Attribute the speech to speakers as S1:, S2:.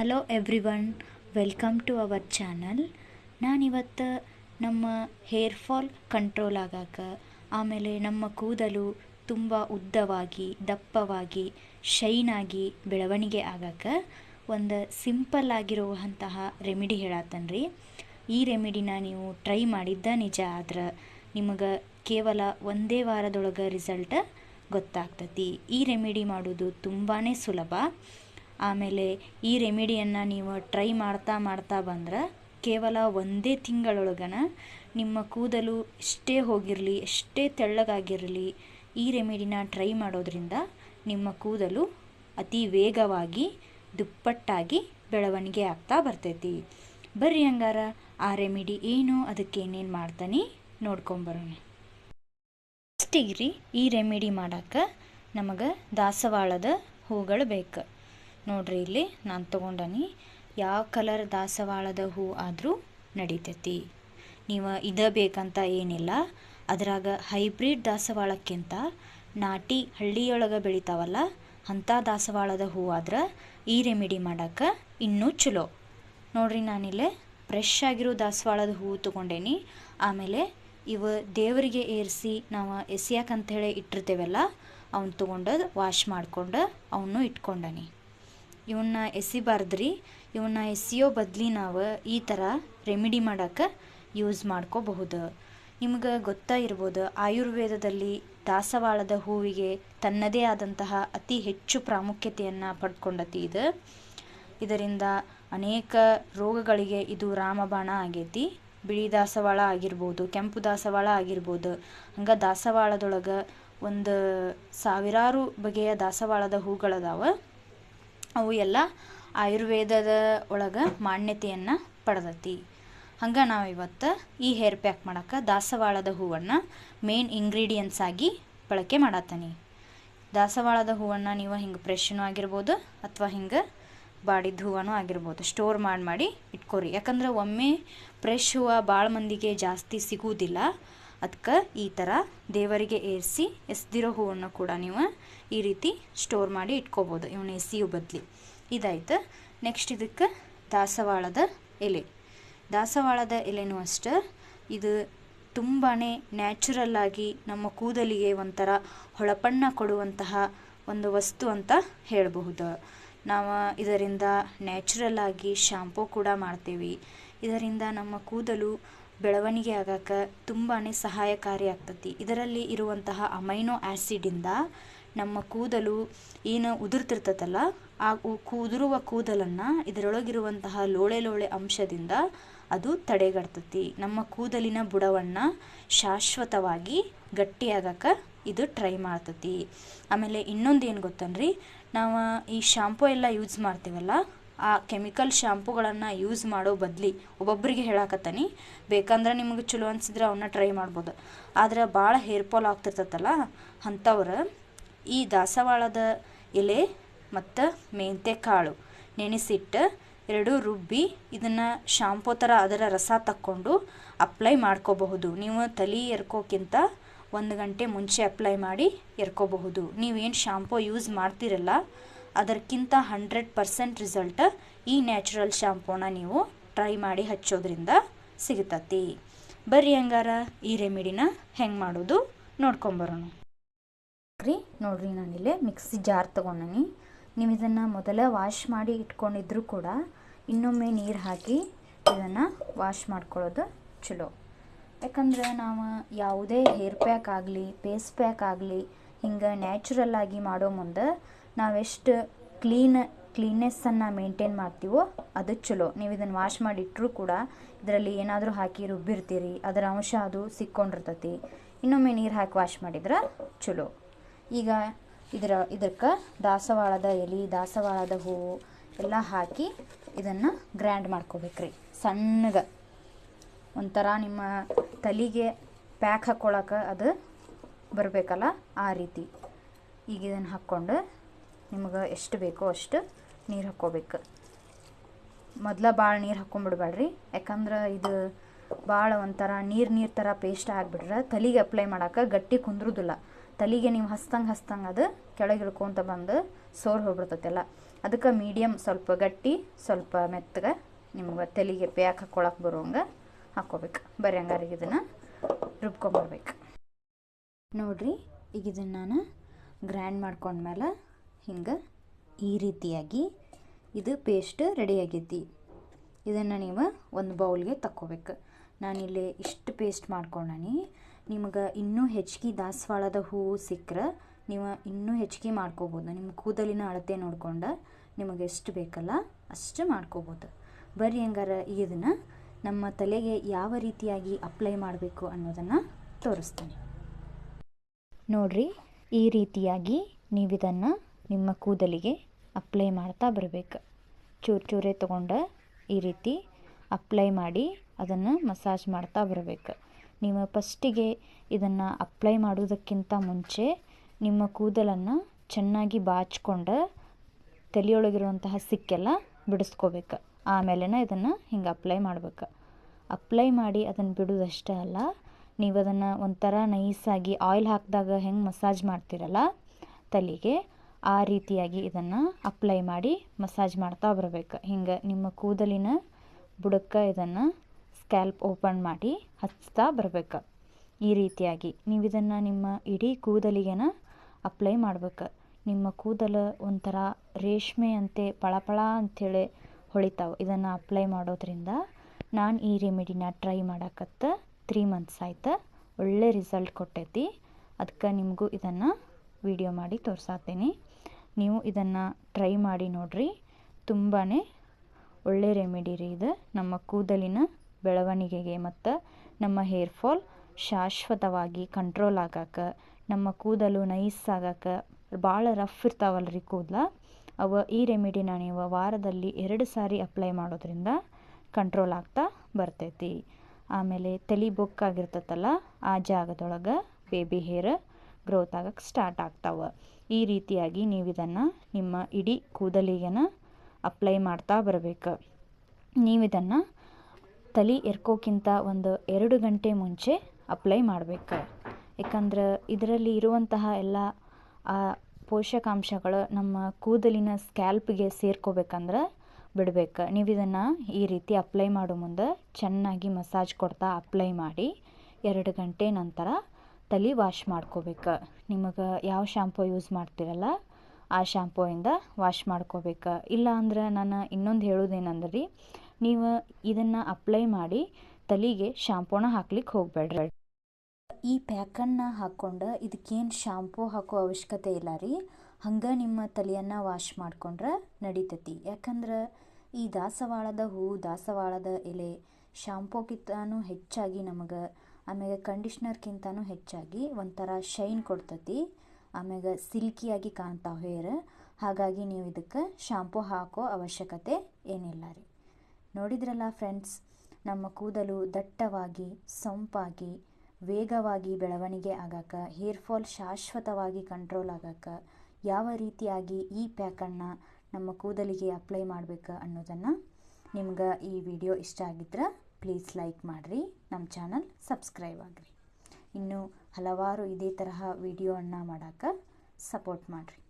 S1: Hello everyone welcome to our channel ನಾನಿವತ್ತು ನಮ್ಮ hair fall control ಆಗಾಕ, ಆಮೇಲೆ ನಮ್ಮ ಕೂದಲು ತುಂಬ ಉದ್ದವಾಗಿ, ದಪ್ಪವಾಗಿ ಶೈನ್ ಆಗಿ ಬೆಳವಣಿಗೆ ಆಗಾಕ ಒಂದು ಸಿಂಪಲ್ ಆಗಿರುವಂತಹ ರೆಮಿಡಿ ಹೇಳತ್ತನ್ರಿ ಈ ರೆಮಿಡಿನ ನೀವು ಟ್ರೈ ಮಾಡಿದ್ದ ನಿಜ ಆದ್ರೆ ನಿಮಗೆ ಕೇವಲ ಒಂದೇ ವಾರದೊಳಗೆ ರಿಸಲ್ಟ್ ಗೊತ್ತಾಗ್ತತಿ. ಈ ರೆಮಿಡಿ ಮಾಡೋದು ತುಂಬಾ ಸುಲಭ. ಆಮೇಲೆ ಈ ರೆಮಿಡಿಯನ್ನು ನೀವು ಟ್ರೈ ಮಾಡ್ತಾ ಮಾಡ್ತಾ ಬಂದ್ರೆ ಕೇವಲ ಒಂದೇ ತಿಂಗಳೊಳಗನ ನಿಮ್ಮ ಕೂದಲು ಎಷ್ಟೇ ಹೋಗಿರಲಿ, ಎಷ್ಟೇ ತೆಳ್ಳಗಾಗಿರಲಿ, ಈ ರೆಮಿಡಿನ ಟ್ರೈ ಮಾಡೋದ್ರಿಂದ ನಿಮ್ಮ ಕೂದಲು ಅತಿ ವೇಗವಾಗಿ ದುಪ್ಪಟ್ಟಾಗಿ ಬೆಳವಣಿಗೆ ಆಗ್ತಾ ಬರ್ತೈತಿ. ಬರ್ರಿ ಹಂಗಾರ, ಆ ರೆಮಿಡಿ ಏನು, ಅದಕ್ಕೆ ಏನೇನು ಮಾಡ್ತಾನೆ ನೋಡ್ಕೊಂಬರೋಣ ಫಸ್ಟಿಗೆ ರೀ ಈ ರೆಮಿಡಿ ಮಾಡಕ್ಕೆ ನಮಗೆ ದಾಸವಾಳದ ಹೂಗಳು ಬೇಕು. ನೋಡ್ರಿ ಇಲ್ಲಿ ನಾನು ತೊಗೊಂಡನಿ. ಯಾವ ಕಲರ್ ದಾಸವಾಳದ ಹೂ ಆದರೂ ನಡಿತೈತಿ. ನೀವು ಇದ ಬೇಕಂತ ಏನಿಲ್ಲ. ಅದ್ರಾಗ ಹೈಬ್ರಿಡ್ ದಾಸವಾಳಕ್ಕಿಂತ ನಾಟಿ ಹಳ್ಳಿಯೊಳಗೆ ಬೆಳಿತಾವಲ್ಲ ಅಂಥ ದಾಸವಾಳದ ಹೂ ಆದ್ರೆ ಈ ರೆಮಿಡಿ ಮಾಡೋಕ್ಕೆ ಇನ್ನೂ ಚಲೋ. ನೋಡ್ರಿ ನಾನಿಲ್ಲಿ ಫ್ರೆಶ್ ಆಗಿರೋ ದಾಸವಾಳದ ಹೂವು ತೊಗೊಂಡೇನಿ. ಆಮೇಲೆ ಇವು ದೇವರಿಗೆ ಏರಿಸಿ ನಾವು ಎಸಿಯಾಕಂತೇಳಿ ಇಟ್ಟಿರ್ತೇವಲ್ಲ, ಅವ್ನು ತೊಗೊಂಡು ವಾಶ್ ಮಾಡ್ಕೊಂಡು ಅವನು ಇಟ್ಕೊಂಡನಿ. ಇವನ್ನ ಎಸಿಬಾರ್ದ್ರಿ ಇವನ್ನ ಎಸಿಯೋ ಬದಲಿ ನಾವು ಈ ಥರ ರೆಮಿಡಿ ಮಾಡೋಕ್ಕೆ ಯೂಸ್ ಮಾಡ್ಕೋಬಹುದು. ನಿಮ್ಗೆ ಗೊತ್ತಾ ಇರ್ಬೋದು, ಆಯುರ್ವೇದದಲ್ಲಿ ದಾಸವಾಳದ ಹೂವಿಗೆ ತನ್ನದೇ ಆದಂತಹ ಅತಿ ಹೆಚ್ಚು ಪ್ರಾಮುಖ್ಯತೆಯನ್ನು ಪಡ್ಕೊಂಡತಿ ಇದು. ಇದರಿಂದ ಅನೇಕ ರೋಗಗಳಿಗೆ ಇದು ರಾಮಬಾಣ ಆಗೈತಿ. ಬಿಳಿ ದಾಸವಾಳ ಆಗಿರ್ಬೋದು, ಕೆಂಪು ದಾಸವಾಳ ಆಗಿರ್ಬೋದು. ಹಂಗೆ ದಾಸವಾಳದೊಳಗೆ ಒಂದು ಸಾವಿರಾರು ಬಗೆಯ ದಾಸವಾಳದ ಹೂಗಳದಾವ. ಅವು ಎಲ್ಲ ಆಯುರ್ವೇದದ ಒಳಗೆ ಮಾನ್ಯತೆಯನ್ನು ಪಡೆದತಿ. ಹಂಗೆ ನಾವು ಇವತ್ತು ಈ ಹೇರ್ ಪ್ಯಾಕ್ ಮಾಡೋಕ್ಕೆ ದಾಸವಾಳದ ಹೂವನ್ನು ಮೇನ್ ಇಂಗ್ರೀಡಿಯೆಂಟ್ಸ್ ಆಗಿ ಬಳಕೆ ಮಾಡತ್ತೀನಿ ದಾಸವಾಳದ ಹೂವನ್ನು ನೀವು ಹಿಂಗೆ ಫ್ರೆಶ್ನೂ ಆಗಿರ್ಬೋದು ಅಥವಾ ಹಿಂಗೆ ಬಾಡಿದ ಹೂವನೂ ಆಗಿರ್ಬೋದು ಸ್ಟೋರ್ ಮಾಡಿ ಮಾಡಿ ಇಟ್ಕೋರಿ. ಯಾಕಂದ್ರೆ ಒಮ್ಮೆ ಫ್ರೆಶ್ ಹೂವು ಭಾಳ ಮಂದಿಗೆ ಜಾಸ್ತಿ ಸಿಗುವುದಿಲ್ಲ ಅದಕ್ಕೆ ಈ ಥರ ದೇವರಿಗೆ ಏರಿಸಿ ಎಸ್ದಿರೋ ಹೂವನ್ನು ಕೂಡ ನೀವು ಈ ರೀತಿ ಸ್ಟೋರ್ ಮಾಡಿ ಇಟ್ಕೋಬೋದು. ಇವನ್ನ ಎಸಿಯು ಬದಲಿ. ಇದಾಯ್ತು. ನೆಕ್ಸ್ಟ್ ಇದಕ್ಕೆ ದಾಸವಾಳದ ಎಲೆ. ದಾಸವಾಳದ ಎಲೆನೂ ಅಷ್ಟೇ. ಇದು ತುಂಬಾ ನ್ಯಾಚುರಲ್ ಆಗಿ ನಮ್ಮ ಕೂದಲಿಗೆ ಒಂಥರ ಹೊಳಪಣ್ಣ ಕೊಡುವಂತಹ ಒಂದು ವಸ್ತು ಅಂತ ಹೇಳಬಹುದು. ನಾವು ಇದರಿಂದ ನ್ಯಾಚುರಲ್ ಆಗಿ ಶಾಂಪೂ ಕೂಡ ಮಾಡ್ತೀವಿ. ಇದರಿಂದ ನಮ್ಮ ಕೂದಲು ಬೆಳವಣಿಗೆ ಆಗಕ್ಕೆ ತುಂಬಾ ಸಹಾಯಕಾರಿ ಆಗ್ತತಿ ಇದರಲ್ಲಿ ಇರುವಂತಹ ಅಮೈನೋ ಆ್ಯಸಿಡಿಂದ ನಮ್ಮ ಕೂದಲು ಏನು ಉದುರ್ತಿರ್ತತಲ್ಲ ಆ ಉದುರುವ ಕೂದಲನ್ನು ಇದರೊಳಗಿರುವಂತಹ ಲೋಳೆ ಲೋಳೆ ಅಂಶದಿಂದ ಅದು ತಡೆಗಟ್ತತಿ. ನಮ್ಮ ಕೂದಲಿನ ಬುಡವನ್ನು ಶಾಶ್ವತವಾಗಿ ಗಟ್ಟಿಯಾಗಕ್ಕೆ ಇದು ಟ್ರೈ ಮಾಡ್ತತಿ. ಆಮೇಲೆ ಇನ್ನೊಂದು ಏನು ಗೊತ್ತನ್ರಿ? ನಾವು ಈ ಶಾಂಪೂ ಎಲ್ಲ ಯೂಸ್ ಮಾಡ್ತೀವಲ್ಲ ಆ ಕೆಮಿಕಲ್ ಶಾಂಪೂಗಳನ್ನು ಯೂಸ್ ಮಾಡೋ ಬದಲಿ ಒಬ್ಬೊಬ್ಬರಿಗೆ ಹೇಳಾಕತ್ತಾನಿ. ಬೇಕಂದ್ರೆ ನಿಮಗೆ ಚಲೋ ಅನ್ಸಿದ್ರೆ ಅವನ್ನ ಟ್ರೈ ಮಾಡ್ಬೋದು. ಆದ್ರೆ ಭಾಳ ಹೇರ್ ಫಾಲ್ ಆಗ್ತಿರ್ತೈತಲ್ಲ ಅಂಥವ್ರು ಈ ದಾಸವಾಳದ ಎಲೆ ಮತ್ತು ಮೆಂತೆ ಕಾಳು ನೆನೆಸಿಟ್ಟು ಎರಡು ರುಬ್ಬಿ ಇದನ್ನು ಶಾಂಪೂ ಥರ ಅದರ ರಸ ತಕ್ಕೊಂಡು ಅಪ್ಲೈ ಮಾಡ್ಕೋಬಹುದು. ನೀವು ತಲೆ ಎರ್ಕೋಕ್ಕಿಂತ ಒಂದು ಗಂಟೆ ಮುಂಚೆ ಅಪ್ಲೈ ಮಾಡಿ ಎರ್ಕೋಬಹುದು. ನೀವೇನು ಶಾಂಪೂ ಯೂಸ್ ಮಾಡ್ತಿರಲ್ಲ ಅದಕ್ಕಿಂತ ಹಂಡ್ರೆಡ್ ಪರ್ಸೆಂಟ್ ರಿಸಲ್ಟ್ ಈ ನ್ಯಾಚುರಲ್ ಶಾಂಪೂನ ನೀವು ಟ್ರೈ ಮಾಡಿ ಹಚ್ಚೋದ್ರಿಂದ ಸಿಗುತ್ತತಿ. ಬರ್ರಿ ಹಂಗಾರ ಈ ರೆಮಿಡಿನ ಹೆಂಗೆ ಮಾಡೋದು ನೋಡ್ಕೊಂಬರೋಣ ರೀ, ನೋಡ್ರಿ ನಾನಿಲ್ಲೇ ಮಿಕ್ಸಿ ಜಾರ್ ತೊಗೊಂಡನಿ. ನೀವು ಇದನ್ನು ಮೊದಲೇ ವಾಶ್ ಮಾಡಿ ಇಟ್ಕೊಂಡಿದ್ರು ಕೂಡ ಇನ್ನೊಮ್ಮೆ ನೀರು ಹಾಕಿ ಇದನ್ನು ವಾಶ್ ಮಾಡ್ಕೊಳ್ಳೋದು ಚಲೋ. ಯಾಕಂದ್ರೆ ನಾವು ಯಾವುದೇ ಹೇರ್ ಪ್ಯಾಕ್ ಆಗಲಿ, ಫೇಸ್ ಪ್ಯಾಕ್ ಆಗಲಿ ಹಿಂಗೆ ನ್ಯಾಚುರಲ್ ಆಗಿ ಮಾಡೋ ಮುಂದೆ ನಾವೆಷ್ಟು ಕ್ಲೀನ್, ಕ್ಲೀನ್ನೆಸ್ಸನ್ನು ಮೇಂಟೈನ್ ಮಾಡ್ತೀವೋ ಅದು ಚಲೋ. ನೀವು ಇದನ್ನು ವಾಶ್ ಮಾಡಿಟ್ಟರೂ ಕೂಡ ಇದರಲ್ಲಿ ಏನಾದರೂ ಹಾಕಿ ರುಬ್ಬಿರ್ತೀರಿ, ಅದರ ಅಂಶ ಅದು ಸಿಕ್ಕೊಂಡಿರ್ತತಿ. ಇನ್ನೊಮ್ಮೆ ನೀರು ಹಾಕಿ ವಾಶ್ ಮಾಡಿದ್ರೆ ಚಲೋ. ಈಗ ಇದರ, ಇದಕ್ಕೆ ದಾಸವಾಳದ ಎಲೆ, ದಾಸವಾಳದ ಹೂವು ಎಲ್ಲ ಹಾಕಿ ಇದನ್ನು ಗ್ರ್ಯಾಂಡ್ ಮಾಡ್ಕೋಬೇಕ್ರಿ. ಸಣ್ಣಗೆ. ಒಂಥರ ನಿಮ್ಮ ತಲೆಗೆ ಪ್ಯಾಕ್ ಹಾಕ್ಕೊಳಕ್ಕೆ ಅದು ಬರಬೇಕಲ್ಲ ಆ ರೀತಿ. ಈಗ ಇದನ್ನು ಹಾಕ್ಕೊಂಡು ನಿಮಗೆ ಎಷ್ಟು ಬೇಕೋ ಅಷ್ಟು ನೀರು ಹಾಕ್ಕೋಬೇಕು. ಮೊದಲ ಭಾಳ ನೀರು ಹಾಕ್ಕೊಂಬಿಡ್ಬೇಡ್ರಿ. ಯಾಕಂದ್ರೆ ಇದು ಭಾಳ ಒಂಥರ ನೀರು ನೀರು ಥರ ಪೇಸ್ಟ್ ಆಗಿಬಿಟ್ರೆ ತಲೆಗೆ ಅಪ್ಲೈ ಮಾಡೋಕೆ ಗಟ್ಟಿ ಕುಂದ್ರೋದಿಲ್ಲ. ತಲೆಗೆ ನೀವು ಹಸ್ತಂಗೆ ಹಸ್ತಂಗೆ ಅದು ಕೆಳಗೆ ಇಳ್ಕೊತ ಬಂದು ಸೋರ್ ಹೋಗ್ಬಿಡ್ತೈತೆಲ್ಲ ಅದಕ್ಕೆ ಮೀಡಿಯಮ್ ಸ್ವಲ್ಪ ಗಟ್ಟಿ, ಸ್ವಲ್ಪ ಮೆತ್ತಗೆ ನಿಮ್ಗೆ ತಲೆಗೆ ಪ್ಯಾಕ್ ಹಾಕ್ಕೊಳಕ್ಕೆ ಬರೋಂಗೆ ಹಾಕ್ಕೋಬೇಕು. ಬರೀ ಹಂಗಾರಿಗೆ ಇದನ್ನು ರುಬ್ಕೊಂಬರ್ಬೇಕು. ನೋಡ್ರಿ, ಈಗ ಇದನ್ನು ನಾನು ಗ್ರ್ಯಾಂಡ್ ಮಾಡ್ಕೊಂಡ್ಮೇಲೆ ಹಿಂಗೆ ಈ ರೀತಿಯಾಗಿ ಇದು ಪೇಸ್ಟ್ ರೆಡಿಯಾಗೈತಿ ಇದನ್ನು ನೀವು ಒಂದು ಬೌಲ್ಗೆ ತಕ್ಕೋಬೇಕು. ನಾನಿಲ್ಲಿ ಇಷ್ಟು ಪೇಸ್ಟ್ ಮಾಡ್ಕೊಂಡನಿ ನಿಮಗೆ ಇನ್ನೂ ಹೆಚ್ಚಿಗೆ ದಾಸವಾಳದ ಹೂವು ಸಿಕ್ಕರೆ ನೀವು ಇನ್ನೂ ಹೆಚ್ಚಿಗೆ ಮಾಡ್ಕೋಬೋದು. ನಿಮ್ಮ ಕೂದಲಿನ ಅಳತೆ ನೋಡ್ಕೊಂಡು ನಿಮಗೆ ಎಷ್ಟು ಬೇಕಲ್ಲ ಅಷ್ಟು ಮಾಡ್ಕೋಬೋದು. ಬರ್ರಿ ಹಂಗಾರ ಇದನ್ನು ನಮ್ಮ ತಲೆಗೆ ಯಾವ ರೀತಿಯಾಗಿ ಅಪ್ಲೈ ಮಾಡಬೇಕು ಅನ್ನೋದನ್ನು ತೋರಿಸ್ತೀನಿ. ನೋಡಿರಿ, ಈ ರೀತಿಯಾಗಿ ನೀವು ಇದನ್ನು ನಿಮ್ಮ ಕೂದಲಿಗೆ ಅಪ್ಲೈ ಮಾಡ್ತಾ ಬರಬೇಕು. ಚೂರು ಚೂರೇ ತೊಗೊಂಡು ಈ ರೀತಿ ಅಪ್ಲೈ ಮಾಡಿ ಅದನ್ನು ಮಸಾಜ್ ಮಾಡ್ತಾ ಬರಬೇಕು. ನೀವು ಫಸ್ಟಿಗೆ ಇದನ್ನು ಅಪ್ಲೈ ಮಾಡೋದಕ್ಕಿಂತ ಮುಂಚೆ ನಿಮ್ಮ ಕೂದಲನ್ನು ಚೆನ್ನಾಗಿ ಬಾಚ್ಕೊಂಡು ತಲೆಯೊಳಗಿರುವಂತಹ ಸಿಕ್ಕೆಲ್ಲ ಬಿಡಿಸ್ಕೋಬೇಕು. ಆಮೇಲೆ ಇದನ್ನು ಹಿಂಗೆ ಅಪ್ಲೈ ಮಾಡ್ಬೇಕು. ಅಪ್ಲೈ ಮಾಡಿ ಅದನ್ನು ಬಿಡೋದಷ್ಟೇ ಅಲ್ಲ, ನೀವು ಅದನ್ನು ಒಂಥರ ನೈಸಾಗಿ ಆಯಿಲ್ ಹಾಕಿದಾಗ ಹೆಂಗೆ ಮಸಾಜ್ ಮಾಡ್ತೀರಲ್ಲ, ತಲೆಗೆ ಆ ರೀತಿಯಾಗಿ ಇದನ್ನು ಅಪ್ಲೈ ಮಾಡಿ ಮಸಾಜ್ ಮಾಡ್ತಾ ಬರಬೇಕು. ಹಿಂಗೆ ನಿಮ್ಮ ಕೂದಲಿನ ಬುಡಕ್ಕೆ ಇದನ್ನು ಸ್ಕ್ಯಾಲ್ಪ್ ಓಪನ್ ಮಾಡಿ ಹಚ್ತಾ ಬರಬೇಕು. ಈ ರೀತಿಯಾಗಿ ನೀವು ಇದನ್ನು ನಿಮ್ಮ ಇಡೀ ಕೂದಲಿಗೆನ ಅಪ್ಲೈ ಮಾಡ್ಬೇಕು. ನಿಮ್ಮ ಕೂದಲು ಒಂಥರ ರೇಷ್ಮೆ ಅಂತೆ ಪಳಪಳ ಅಂಥೇಳಿ ಹೊಳಿತಾವೆ. ಇದನ್ನು ಅಪ್ಲೈ ಮಾಡೋದ್ರಿಂದ ನಾನು ಈ ರೆಮಿಡಿನ ಟ್ರೈ ಮಾಡಕತ್ತ ತ್ರೀ ಮಂತ್ಸ್ ಆಯ್ತು. ಒಳ್ಳೆ ರಿಸಲ್ಟ್ ಕೊಟ್ಟೈತಿ. ಅದಕ್ಕೆ ನಿಮಗೂ ಇದನ್ನು ವಿಡಿಯೋ ಮಾಡಿ ತೋರ್ಸಾತೀನಿ. ನೀವು ಇದನ್ನು ಟ್ರೈ ಮಾಡಿ ನೋಡಿರಿ. ತುಂಬಾ ಒಳ್ಳೆ ರೆಮಿಡಿ ರೀ ಇದು. ನಮ್ಮ ಕೂದಲಿನ ಬೆಳವಣಿಗೆಗೆ ಮತ್ತು ನಮ್ಮ ಹೇರ್ ಫಾಲ್ ಶಾಶ್ವತವಾಗಿ ಕಂಟ್ರೋಲ್ ಆಗಕ್ಕೆ ನಮ್ಮ ಕೂದಲು ನೈಸ್ ಆಗಕ್ಕೆ ಭಾಳ ರಫ್ ಇರ್ತಾವಲ್ಲ ರೀ ಕೂದಲ. ಅವ ಈ ರೆಮಿಡಿನ ನೀವು ವಾರದಲ್ಲಿ ಎರಡು ಸಾರಿ ಅಪ್ಲೈ ಮಾಡೋದ್ರಿಂದ ಕಂಟ್ರೋಲ್ ಆಗ್ತಾ ಬರ್ತೈತಿ. ಆಮೇಲೆ ತಲೆ ಬೊಕ್ಕಾಗಿರ್ತೈತಲ್ಲ ಆ ಜಾಗದೊಳಗೆ ಬೇಬಿ ಹೇರ್ ಗ್ರೋತ್ ಆಗಕ್ಕೆ ಸ್ಟಾರ್ಟ್ ಆಗ್ತಾವೆ. ಈ ರೀತಿಯಾಗಿ ನೀವು ಇದನ್ನು ನಿಮ್ಮ ಇಡೀ ಕೂದಲಿಗೆನ ಅಪ್ಲೈ ಮಾಡ್ತಾ ಬರಬೇಕು. ನೀವು ಇದನ್ನು ತಲೆ ಎರ್ಕೋಕ್ಕಿಂತ ಒಂದು ಎರಡು ಗಂಟೆ ಮುಂಚೆ ಅಪ್ಲೈ ಮಾಡಬೇಕು. ಯಾಕಂದ್ರೆ ಇದರಲ್ಲಿ ಇರುವಂತಹ ಎಲ್ಲ ಪೋಷಕಾಂಶಗಳು ನಮ್ಮ ಕೂದಲಿನ ಸ್ಕ್ಯಾಲ್ಪ್ಗೆ ಸೇರ್ಕೋಬೇಕಂದ್ರೆ ಬಿಡಬೇಕು. ನೀವು ಇದನ್ನು ಈ ರೀತಿ ಅಪ್ಲೈ ಮಾಡೋ ಮುಂದೆ ಚೆನ್ನಾಗಿ ಮಸಾಜ್ ಕೊಡ್ತಾ ಅಪ್ಲೈ ಮಾಡಿ ಎರಡು ಗಂಟೆ ನಂತರ ತಲೆ ವಾಶ್ ಮಾಡ್ಕೋಬೇಕು. ನಿಮಗೆ ಯಾವ ಶಾಂಪೂ ಯೂಸ್ ಮಾಡ್ತೀರಲ್ಲ, ಆ ಶ್ಯಾಂಪೂಯಿಂದ ವಾಶ್ ಮಾಡ್ಕೋಬೇಕು. ಇಲ್ಲ ಅಂದ್ರೆ ನಾನು ಇನ್ನೊಂದು ಹೇಳೋದೇನಂದ್ರೆ ರೀ ನೀವು ಇದನ್ನು ಅಪ್ಲೈ ಮಾಡಿ ತಲೆಗೆ ಶ್ಯಾಂಪೂನ ಹಾಕ್ಲಿಕ್ಕೆ ಹೋಗಬೇಡ್ರಿ. ಈ ಪ್ಯಾಕನ್ನು ಹಾಕ್ಕೊಂಡು ಇದಕ್ಕೇನು ಶಾಂಪೂ ಹಾಕೋ ಅವಶ್ಯಕತೆ ಇಲ್ಲ ರೀ. ಹಂಗೆ ನಿಮ್ಮ ತಲೆಯನ್ನು ವಾಶ್ ಮಾಡ್ಕೊಂಡ್ರೆ ನಡೀತತಿ. ಯಾಕಂದ್ರೆ ಈ ದಾಸವಾಳದ ಹೂ, ದಾಸವಾಳದ ಎಲೆ ಶಾಂಪೂಕ್ಕಿಂತನೂ ಹೆಚ್ಚಾಗಿ ನಮಗೆ ಆಮೇಲೆ ಕಂಡೀಷ್ನರ್ಕ್ಕಿಂತನೂ ಹೆಚ್ಚಾಗಿ ಒಂಥರ ಶೈನ್ ಕೊಡ್ತತಿ ಆಮ್ಯಾಗ ಸಿಲ್ಕಿಯಾಗಿ ಕಾಣ್ತಾವ ಹೇರ್. ಹಾಗಾಗಿ ನೀವು ಇದಕ್ಕೆ ಶಾಂಪೂ ಹಾಕೋ ಅವಶ್ಯಕತೆ ಏನಿಲ್ಲ ರೀ. ನೋಡಿದ್ರಲ್ಲ ಫ್ರೆಂಡ್ಸ್, ನಮ್ಮ ಕೂದಲು ದಟ್ಟವಾಗಿ, ಸೊಂಪಾಗಿ, ವೇಗವಾಗಿ ಬೆಳವಣಿಗೆ ಆಗಾಕ, ಹೇರ್ ಫಾಲ್ ಶಾಶ್ವತವಾಗಿ ಕಂಟ್ರೋಲ್ ಆಗಕ್ಕೆ ಯಾವ ರೀತಿಯಾಗಿ ಈ ಪ್ಯಾಕನ್ನು ನಮ್ಮ ಕೂದಲಿಗೆ ಅಪ್ಲೈ ಮಾಡಬೇಕು ಅನ್ನೋದನ್ನು ನಿಮ್ಗೆ ಈ ವಿಡಿಯೋ ಇಷ್ಟ ಆಗಿದ್ರೆ ಪ್ಲೀಸ್ ಲೈಕ್ ಮಾಡಿರಿ ನಮ್ಮ ಚಾನಲ್ ಸಬ್ಸ್ಕ್ರೈಬ್ ಆಗಿರಿ. ಇನ್ನು ಹಲವಾರು ಇದೇ ತರಹ ವಿಡಿಯೋವನ್ನು ಮಾಡೋಕ್ಕೆ ಸಪೋರ್ಟ್ ಮಾಡಿರಿ.